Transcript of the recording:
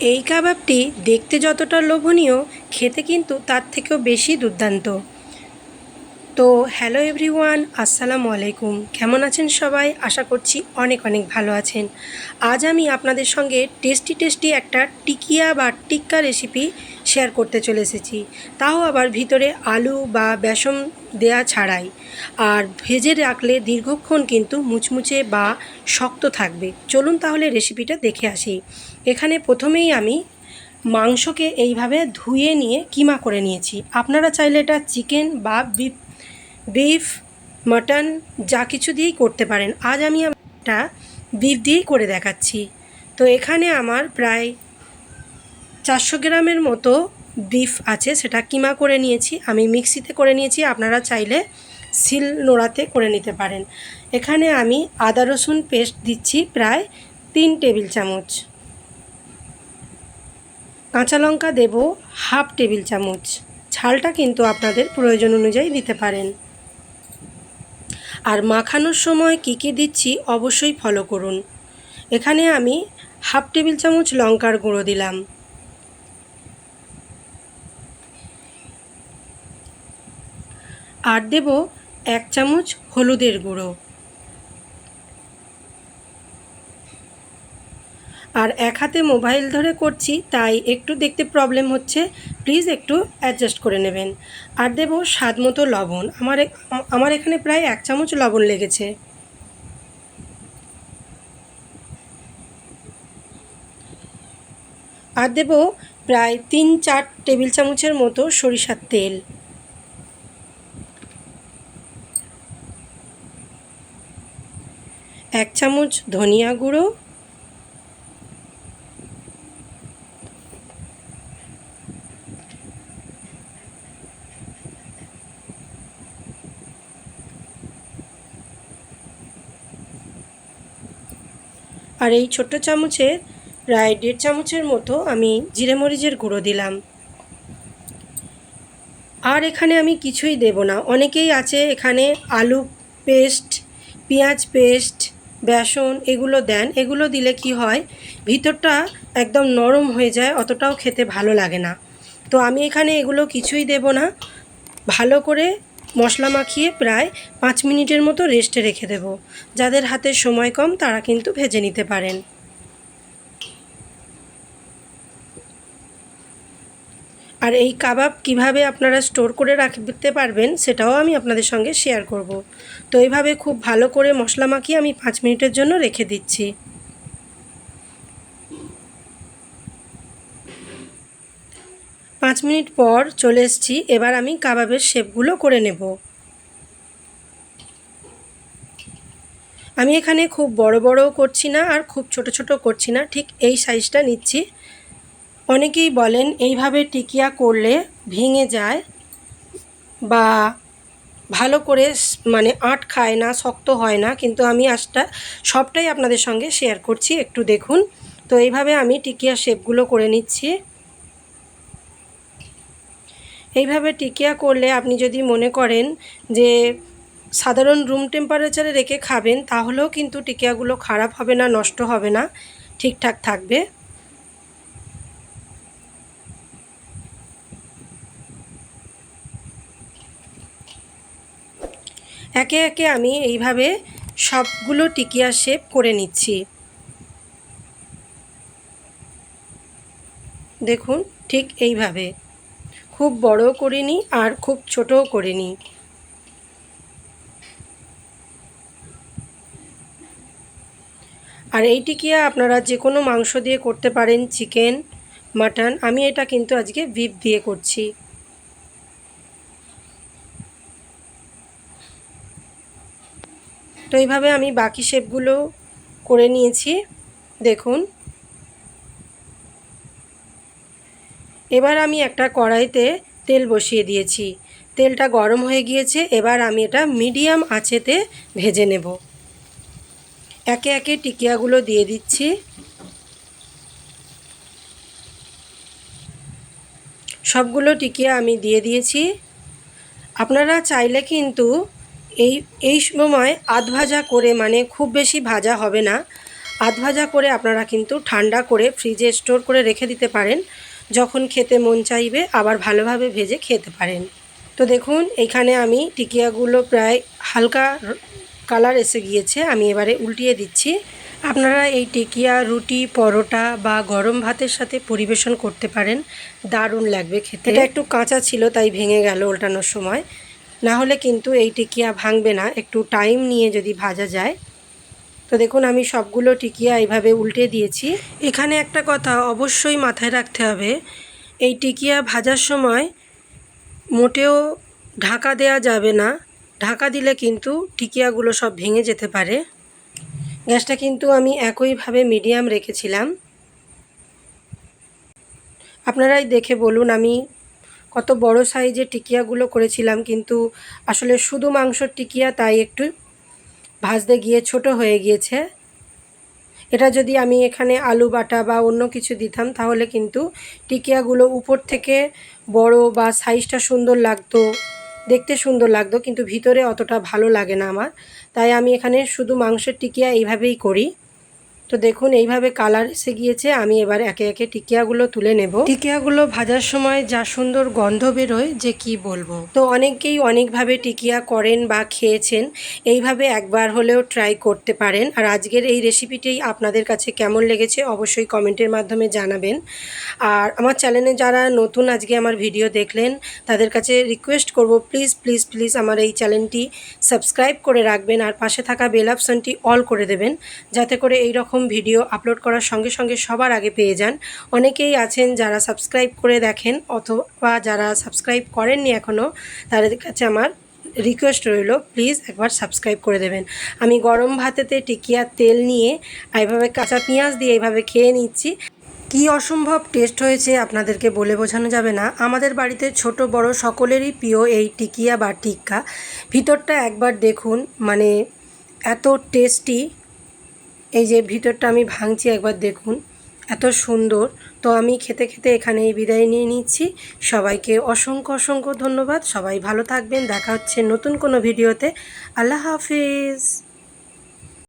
এই কাবাবটি দেখতে যতটা লোভনীয়, খেতে কিন্তু তার থেকেও বেশি দুর্দান্ত। তো হ্যালো এভরিওয়ান, আসসালামু আলাইকুম। কেমন আছেন সবাই? আশা করছি অনেক অনেক ভালো আছেন। আজ আমি আপনাদের সঙ্গে টেস্টি টেস্টি একটা টিকিয়া বা টিক্কা রেসিপি শেয়ার করতে চলে এসেছি। তাও আবার ভিতরে আলু বা বেসন দেয়া ছাড়াই। আর ভেজে রাখলে দীর্ঘক্ষণ কিন্তু মুচমুচে বা শক্ত থাকবে। চলুন তাহলে রেসিপিটা দেখে আসি। এখানে প্রথমেই আমি মাংসকে এইভাবে ধুয়ে নিয়ে কিমা করে নিয়েছি। আপনারা চাইলে এটা চিকেন বা বিফ বিফ, মাটন, যা কিছু দিয়েই করতে পারেন। আজ আমি এটা বিফ দিয়েই করে দেখাচ্ছি। তো এখানে আমার প্রায় চারশো গ্রামের মতো বিফ আছে, সেটা কিমা করে নিয়েছি, আমি মিক্সিতে করে নিয়েছি, আপনারা চাইলে সিল নোড়াতে করে নিতে পারেন। এখানে আমি আদা রসুন পেস্ট দিচ্ছি প্রায় তিন টেবিল চামচ। কাঁচা লঙ্কা দেব হাফ টেবিল চামচ। ঝালটা কিন্তু আপনাদের প্রয়োজন অনুযায়ী দিতে পারেন। আর মাখানোর সময় কী কী দিচ্ছি অবশ্যই ফলো করুন। এখানে আমি হাফ টেবিল চামচ লঙ্কার গুঁড়ো দিলাম। আর দেব এক চামচ হলুদের গুঁড়ো। আর এক হাতে মোবাইল ধরে করছি, তাই একটু দেখতে প্রবলেম হচ্ছে। প্লিজ একটু অ্যাডজাস্ট করে নেবেন। আর দেব স্বাদ মতো লবণ। আমার আমার এখানে প্রায় এক চামচ লবণ লেগেছে। আর দেব প্রায় তিন চার টেবিল চামচের মতো সরিষার তেল। এক চামচ ধনিয়া গুঁড়ো। আর এই ছোট্ট চামচে প্রায় দেড় চামচের মতো আমি জিরে মরিচের গুঁড়ো দিলাম। আর এখানে আমি কিছুই দেব না। অনেকেই আছে এখানে আলু পেস্ট, পেঁয়াজ পেস্ট বেসন এগুলো দেন, এগুলো দিলে কি হয়? ভিতরটা একদম নরম হয়ে যায়, অতটাও খেতে ভালো লাগে না। তো আমি এখানে এগুলো কিছুই দেব না। ভালো করে মশলা মাখিয়ে প্রায় পাঁচ মিনিটের মতো রেস্টে রেখে দেব। যাদের হাতে সময় কম, তারা কিন্তু ভেজে নিতে পারেন। আর এই কাবাব কীভাবে আপনারা স্টোর করে রাখতে পারবেন সেটাও আমি আপনাদের সঙ্গে শেয়ার করব। তো এইভাবে খুব ভালো করে মশলা মাখিয়ে আমি পাঁচ মিনিটের জন্য রেখে দিচ্ছি। পাঁচ মিনিট পর চলে এসছি, এবার আমি কাবাবের শেপগুলো করে নেব। আমি এখানে খুব বড় বড়ও করছি না আর খুব ছোট ছোট করছি না, ঠিক এই সাইজটা নিচ্ছি। অনেকেই বলেন, এইভাবে টিকিয়া করলে ভেঙে যায় বা ভালো করে মানে আট খায় না, শক্ত হয় না। কিন্তু আমি আজটা সবটাই আপনাদের সঙ্গে শেয়ার করছি, একটু দেখুন। তো এইভাবে আমি টিকিয়া শেপগুলো করে নিচ্ছি। এইভাবে টিকিয়া করলে আপনি যদি মনে করেন যে সাধারণ রুম টেম্পারেচারে রেখে খাবেন, তাহলেও কিন্তু টিকিয়াগুলো খারাপ হবে না, নষ্ট হবে না, ঠিকঠাক থাকবে। একে একে আমি এইভাবে সবগুলো টিকিয়া শেপ করে নিচ্ছি। দেখুন, ঠিক এইভাবে। খুব বড়ও করিনি আর খুব ছোটও করিনি। আর এই টিকিয়া আপনারা যে কোনো মাংস দিয়ে করতে পারেন, চিকেন, মাটন, আমি এটা কিন্তু আজকে বিফ দিয়ে করছি। তো এইভাবে আমি বাকি শেপগুলো করে নিয়েছি। দেখুন। এবার আমি একটা কড়াইতে তেল বসিয়ে দিয়েছি। তেলটা গরম হয়ে গিয়েছে, এবার আমি এটা মিডিয়াম আঁচেতে ভেজে নেব। একে একে টিকিয়াগুলো দিয়ে দিচ্ছি। সবগুলো টিকিয়া আমি দিয়ে দিয়েছি। আপনারা চাইলে কিন্তু এই এই সময় আধ ভাজা করে মানে খুব বেশি ভাজা হবে না। আধ ভাজা করে আপনারা কিন্তু ঠান্ডা করে ফ্রিজে স্টোর করে রেখে দিতে পারেন। যখন খেতে মন চাইবে আবার ভালোভাবে ভেজে খেতে পারেন। তো দেখুন, এখানে আমি টিকিয়াগুলো প্রায় হালকা কালার এসে গিয়েছে, আমি এবারে উল্টিয়ে দিচ্ছি। আপনারা এই টিকিয়া, রুটি, পরোটা বা গরম ভাতের সাথে পরিবেশন করতে পারেন। দারুণ লাগবে খেতে। এটা একটু কাঁচা ছিল, তাই ভেঙে গেল উল্টানোর সময়। না হলে কিন্তু এই টিকিয়া ভাঙবে না। একটু টাইম নিয়ে যদি ভাজা যায়। তো দেখুন, আমি সবগুলো টিকিয়া এইভাবে উল্টে দিয়েছি। এখানে একটা কথা অবশ্যই মাথায় রাখতে হবে, এই টিকিয়া ভাজার সময় মোটেও ঢাকা দেয়া যাবে না। ঢাকা দিলে কিন্তু টিকিয়াগুলো সব ভেঙে যেতে পারে। গ্যাসটা কিন্তু আমি একইভাবে মিডিয়াম রেখেছিলাম। আপনারাই দেখে বলুন, আমি কত বড় সাইজের টিকিয়াগুলো করেছিলাম, কিন্তু আসলে শুধু মাংসর টিকিয়া, তাই একটু ভাজতে গিয়ে ছোট হয়ে গিয়েছে। এটা যদি আমি এখানে আলু বাটা বা অন্য কিছু দিতাম, তাহলে কিন্তু টিকিয়াগুলো উপর থেকে বড় বা সাইজটা সুন্দর লাগতো, দেখতে সুন্দর লাগতো, কিন্তু ভিতরে অতটা ভালো লাগে না আমার। তাই আমি এখানে শুধু মাংসের টিকিয়া এইভাবেই করি। তো দেখুন, এইভাবে কালার এসে গিয়েছে। আমি এবার একে একে টিকিয়াগুলো তুলে নেব। টিকিয়াগুলো ভাজার সময় যা সুন্দর গন্ধ বেরোয়, যে কি বলব? তো অনেকেই অনেকভাবে টিকিয়া করেন বা খেয়েছেন। এইভাবে একবার হলেও ট্রাই করতে পারেন। আর আজকের এই রেসিপিটি আপনাদের কাছে কেমন লেগেছে অবশ্যই কমেন্টের মাধ্যমে জানাবেন। আর আমার চ্যানেলে যারা নতুন আজকে আমার ভিডিও দেখলেন, তাদের কাছে রিকোয়েস্ট করব প্লিজ প্লিজ প্লিজ আমার এই চ্যানেলটি সাবস্ক্রাইব করে রাখবেন। আর পাশে থাকা বেল অপশানটি অল করে দেবেন, যাতে করে এই রকম ভিডিও আপলোড করার সঙ্গে সঙ্গে সবার আগে পেয়ে যান। অনেকেই আছেন যারা সাবস্ক্রাইব করে দেখেন অথবা যারা সাবস্ক্রাইব করেননি এখনও তাদের কাছে আমার রিকোয়েস্ট রইল প্লিজ একবার সাবস্ক্রাইব করে দেবেন। আমি গরম ভাতেতে টিকিয়ার তেল নিয়ে এইভাবে কাঁচা পেঁয়াজ দিয়ে এইভাবে খেয়ে নিচ্ছি। কি অসম্ভব টেস্ট হয়েছে আপনাদেরকে বলে বোঝানো যাবে না। আমাদের বাড়িতে ছোট, বড় সকলেরই প্রিয় এই টিকিয়া বা টিক্কা। ভিতরটা একবার দেখুন মানে এত টেস্টি এই যে ভিতরটা আমি ভাঙছি, একবার দেখুন। এত সুন্দর। তো আমি খেতে খেতে এখানে এই বিদায় নিয়ে নিচ্ছি। সবাইকে অসংখ্য অসংখ্য ধন্যবাদ। সবাই ভালো থাকবেন। দেখা হচ্ছে নতুন কোনো ভিডিওতে। আল্লাহ হাফিজ।